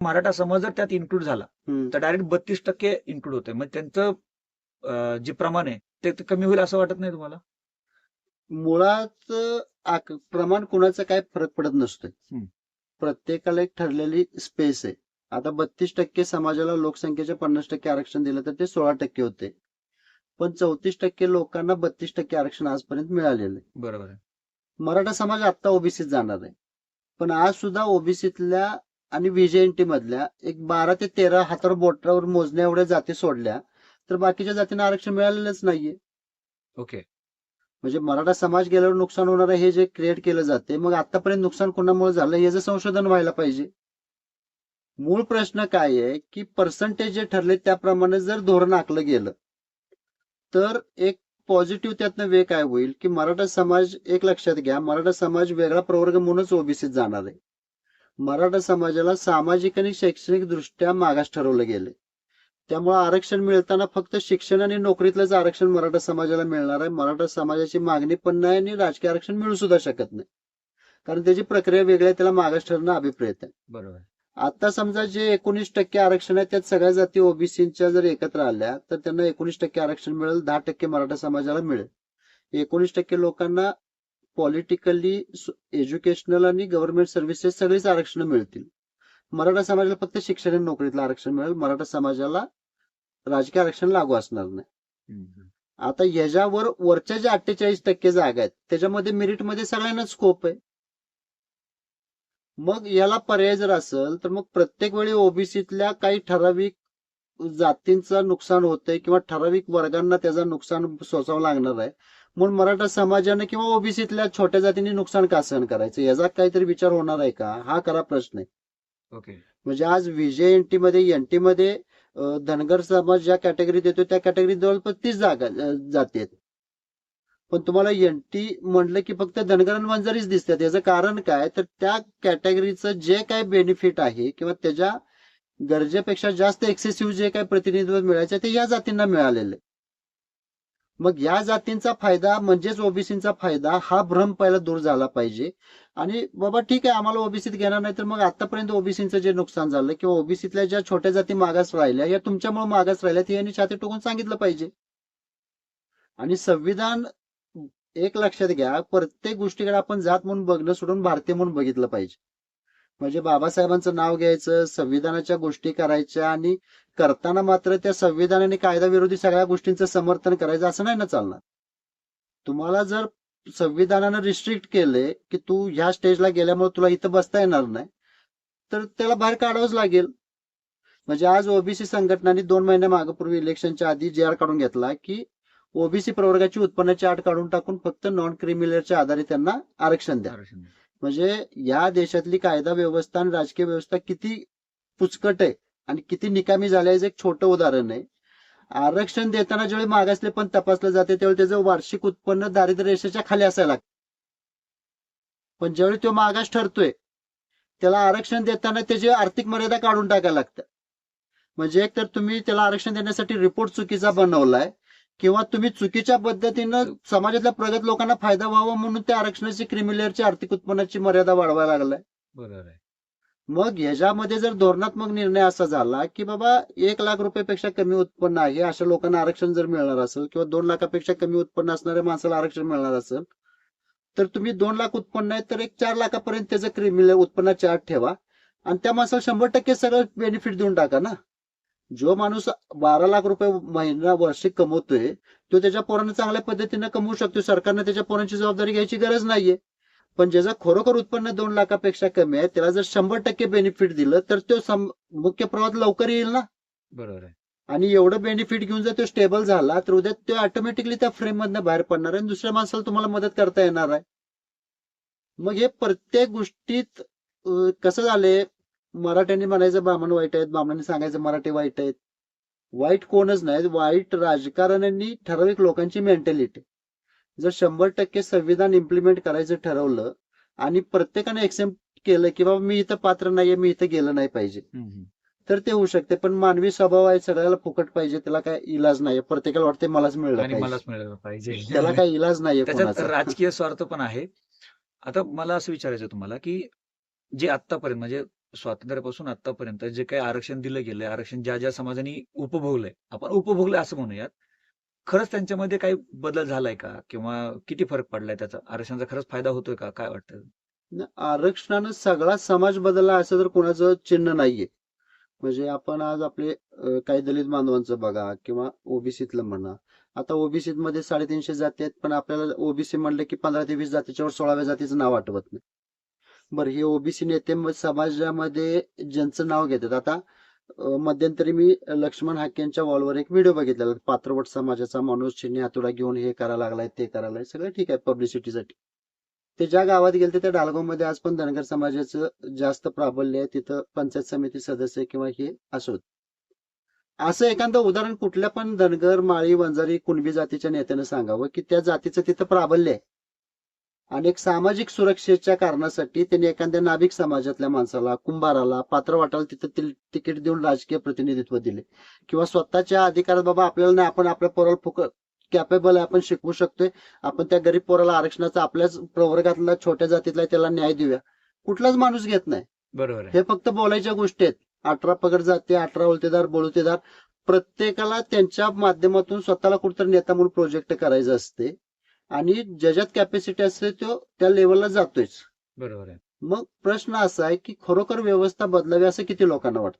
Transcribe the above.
मराठा समाज जर त्यात इन्क्लूड झाला. तर डायरेक्ट बत्तीस टक्के इन्क्लूड होते मग त्यांचं जे प्रमाण आहे ते कमी होईल असं वाटत नाही तुम्हाला? मुळात प्रमाण कुणाचा काय फरक पडत नसतोय. प्रत्येकाला एक ठरलेली स्पेस आहे. आता बत्तीस टक्के समाजाला लोकसंख्येचे पन्नास टक्के आरक्षण दिलं तर ते सोळा टक्के होते. पण चौतीस टक्के लोकांना बत्तीस टक्के आरक्षण आजपर्यंत मिळालेलं आहे. बरोबर आहे. मराठा समाज आता ओबीसीत जाणार आहे. पण आज सुद्धा ओबीसीतल्या आणि व्हीजेएनटी मधल्या एक बारा ते तेरा हातावर बोटावर मोजण्या एवढ्या जाती सोडल्या तर बाकीच्या जातींना आरक्षण मिळालेलंच नाहीये. ओके. म्हणजे मराठा समाज गेल्यावर नुकसान होणार आहे हे जे क्रिएट केलं जाते मग आतापर्यंत नुकसान कोणामुळे झालं याचं संशोधन व्हायला पाहिजे. मूळ प्रश्न काय आहे की पर्सेंटेज जे ठरले त्याप्रमाणे जर धोरण आखलं गेलं तर एक पॉझिटिव्ह त्यातनं वे काय होईल की मराठा समाज एक लक्षात घ्या मराठा समाज वेगळा प्रवर्ग म्हणूनच ओबीसीत जाणार आहे. मराठा समाजाला सामाजिक आणि शैक्षणिक दृष्ट्या मागास ठरवलं गेले त्यामुळे आरक्षण मिळताना फक्त शिक्षण आणि नोकरीतलंच आरक्षण मराठा समाजाला मिळणार आहे. मराठा समाजाची मागणी पण नाही आणि राजकीय आरक्षण मिळू सुद्धा शकत नाही. कारण त्याची प्रक्रिया वेगळी आहे त्याला मागास ठरणं अभिप्रेत आहे. बरोबर. आता समजा जे एकोणीस टक्के आरक्षण आहे त्यात सगळ्या जाती ओबीसीच्या जर एकत्र आल्या तर त्यांना एकोणीस टक्के आरक्षण मिळेल दहा टक्के मराठा समाजाला मिळेल. एकोणीस टक्के लोकांना पॉलिटिकली एज्युकेशनल आणि गव्हर्नमेंट सर्व्हिसेस सगळीच आरक्षण मिळतील. मराठा समाजाला फक्त शिक्षण आणि नोकरीतलं आरक्षण मिळेल. मराठा समाजाला राजकीय आरक्षण लागू असणार नाही. आता ह्याच्यावर वरच्या ज्या अठ्ठेचाळीस टक्के जागा आहेत त्याच्यामध्ये मेरिटमध्ये सगळ्यांना स्कोप आहे. मग याला पर्याय जर असेल तर मग प्रत्येक वेळी ओबीसीतल्या काही ठराविक जातींचं नुकसान होतंय किंवा ठराविक वर्गांना त्याचं नुकसान सोसावं लागणार आहे. म्हणून मराठा समाजाने किंवा ओबीसीतल्या छोट्या जातींनी नुकसान का सहन करायचं? याचा काहीतरी विचार होणार आहे का? हा खरा प्रश्न आहे. ओके. म्हणजे आज विजय एनटी मध्ये एनटी मध्ये धनगर समाज ज्या कॅटेगरीत येतो त्या कॅटेगरीत जवळपास तीस जागा जाती आहेत. पण तुम्हाला एनटी म्हणलं की फक्त धनगर आणि वंजारीच दिसतात. याचं कारण काय? तर त्या कॅटेगरीचं जे काय बेनिफिट आहे किंवा त्याच्या गरजेपेक्षा जास्त एक्सेसिव्ह जे काही प्रतिनिधित्व मिळायचे ते या जातींना मिळालेलं. आहे मग या जातींचा फायदा म्हणजेच ओबीसीचा फायदा हा भ्रम पहिला दूर झाला पाहिजे. आणि बाबा ठीक आहे आम्हाला ओबीसीत घेणार नाही तर मग आतापर्यंत ओबीसीचं जे नुकसान झालं किंवा ओबीसीतल्या ज्या छोट्या जाती मागास राहिल्या या तुमच्यामुळे मागास राहिल्या ते यांनी छाती टोकून सांगितलं पाहिजे. आणि संविधान एक लक्षात घ्या प्रत्येक गोष्टीकडे आपण जात म्हणून बघणं सोडून भारतीय म्हणून बघितलं पाहिजे. म्हणजे बाबासाहेबांचं नाव घ्यायचं संविधानाच्या गोष्टी करायच्या आणि करताना मात्र त्या संविधान आणि कायद्याविरोधी सगळ्या गोष्टींचं समर्थन करायचं असं नाही ना चालणार? तुम्हाला जर संविधानानं रिस्ट्रिक्ट केले की तू ह्या स्टेजला गेल्यामुळे तुला इथं बसता येणार नाही तर त्याला बाहेर काढावंच लागेल. म्हणजे आज ओबीसी संघटनांनी दोन महिन्या मागपूर्वी इलेक्शनच्या आधी जे आर काढून घेतला की ओबीसी प्रवर्गाची उत्पन्नाची आट काढून टाकून फक्त नॉन क्रिमिनलच्या आधारे त्यांना आरक्षण द्या. म्हणजे या देशातली कायदा व्यवस्था आणि राजकीय व्यवस्था किती पुचकट आहे आणि किती निकामी झाल्याचं एक छोटं उदाहरण आहे. आरक्षण देताना ज्यावेळी मागासले पण तपासलं जाते त्यावेळी त्याचं वार्षिक उत्पन्न दारिद्र्य रेषेच्या खाली असायला लागतं. पण ज्यावेळी तो मागास ठरतोय त्याला आरक्षण देताना त्याची आर्थिक मर्यादा काढून टाकायला लागतं. म्हणजे एक तर तुम्ही त्याला आरक्षण देण्यासाठी रिपोर्ट चुकीचा बनवलाय किंवा तुम्ही चुकीच्या पद्धतीनं समाजातल्या प्रगत लोकांना फायदा व्हावा म्हणून त्या आरक्षणाची क्रिमिलेअरची आर्थिक उत्पन्नाची मर्यादा वाढवायला लागलाय. बरोबर आहे. मग ह्याच्यामध्ये जर धोरणात्मक निर्णय असा झाला की बाबा एक लाख रुपयापेक्षा कमी उत्पन्न आहे अशा लोकांना आरक्षण जर मिळणार असेल किंवा दोन लाखापेक्षा कमी उत्पन्न असणाऱ्या माणसाला आरक्षण मिळणार असेल तर तुम्ही दोन लाख उत्पन्न आहे तर एक चार लाखापर्यंत त्याचं क्रिमिनल उत्पन्नाची आठ ठेवा. आणि त्या माणसाला शंभर टक्के सगळं बेनिफिट देऊन टाका ना. जो माणूस बारा लाख रुपये महिना वार्षिक कमवतोय तो त्याच्या पोरांना चांगल्या पद्धतीने कमवू शकतो सरकारने त्याच्या पोरांची जबाबदारी घ्यायची गरज नाहीये. पण ज्याचं खरोखर उत्पन्न दोन लाखापेक्षा कमी आहे त्याला जर शंभर टक्के बेनिफिट दिलं तर तो मुख्य प्रवाहात लवकर येईल ना? बरोबर आहे. आणि एवढं बेनिफिट घेऊन जर तो स्टेबल झाला तर उद्या तो ऑटोमॅटिकली त्या फ्रेम मधनं बाहेर पडणार आहे आणि दुसऱ्या माणसाला तुम्हाला मदत करता येणार आहे. मग हे प्रत्येक गोष्टीत कसं झालंय? मराठ्यांनी म्हणायचं ब्राह्मण वाईट आहेत. ब्राह्मणांनी सांगायचं मराठी वाईट आहेत. वाईट कोणच नाही वाईट राजकारण्यांनी ठराविक लोकांची मेंटॅलिटी जर शंभर टक्के संविधान इम्प्लिमेंट करायचं ठरवलं आणि प्रत्येकाने एक्सेप्ट केलं की बाबा मी इथं पात्र नाहीये मी इथं गेलं नाही पाहिजे. तर ते होऊ शकते पण मानवी स्वभाव आहे सगळ्याला फुकट पाहिजे त्याला काय इलाज नाही प्रत्येकाला वाटते मलाच मिळलं मलाच मिळालं पाहिजे. त्याला काय इलाज कोणाचा. राजकीय स्वार्थ पण आहे. आता मला असं विचारायचं तुम्हाला की जे आतापर्यंत म्हणजे स्वातंत्र्यापासून आतापर्यंत जे काही आरक्षण दिलं गेलंय आरक्षण ज्या ज्या समाजाने उपभोगलंय आपण उपभोगलंय असं म्हणूयात. खरंच त्यांच्यामध्ये काही बदल झालाय का? किंवा किती फरक पडलाय त्याचा? आरक्षणाचा खरंच फायदा होतोय का? काय वाटतं? आरक्षणानं सगळा समाज बदलला असं तर कोणाचं चिन्ह नाहीये. म्हणजे आपण आज आपले काही दलित बांधवांचं बघा किंवा ओबीसीतलं म्हणा. आता ओबीसी मध्ये साडेतीनशे जाती आहेत पण आपल्याला ओबीसी म्हणलं की पंधरा ते वीस जातीच्यावर सोळाव्या जातीचं नाव आठवत नाही. बरं हे ओबीसी नेते समाजामध्ये ज्यांचं नाव घेतात आता मध्यंतरी मी लक्ष्मण हाकेंच्या वॉलवर एक व्हिडिओ बघितलेला पात्रवट समाजाचा माणूस चिन्ह हातोडा घेऊन हे करायला लागलाय ते करायला लागलाय सगळं ठीक आहे पब्लिसिटीसाठी. ते ज्या गावात गेले त्या डालगावमध्ये आज पण धनगर समाजाचं जास्त प्राबल्य आहे तिथं पंचायत समिती सदस्य किंवा हे असोत. असं एखादं उदाहरण कुठल्या पण धनगर माळी वंजारी कुणबी जातीच्या नेत्यानं सांगावं की त्या जातीचं तिथं प्राबल्य आहे. आणि एक सामाजिक सुरक्षेच्या कारणासाठी त्यांनी एखाद्या नाभिक समाजातल्या माणसाला कुंभाराला पात्र वाटायला तिथं तिकीट देऊन राजकीय प्रतिनिधित्व दिले. किंवा स्वतःच्या अधिकारात बाबा आपल्याला नाही आपण आपल्या पोराला फुक कॅपेबल आहे आपण शिकवू शकतोय. आपण त्या गरीब पोराला आरक्षणाचा आपल्याच प्रवर्गातला छोट्या जातीतला त्याला न्याय देऊया. कुठलाच माणूस घेत नाही. बरोबर हे फक्त बोलायच्या गोष्टी आहेत. अठरा पगड जाते अठरा ओलतेदार बोलतेदार. प्रत्येकाला त्यांच्या माध्यमातून स्वतःला कुठतरी नेता म्हणून प्रोजेक्ट करायचं असते. आणि ज्याच्यात कॅपॅसिटी असते तो त्या लेवलला जातोयच. बरोबर आहे. मग प्रश्न असा आहे की खरोखर व्यवस्था बदलावी असं किती लोकांना वाटतं?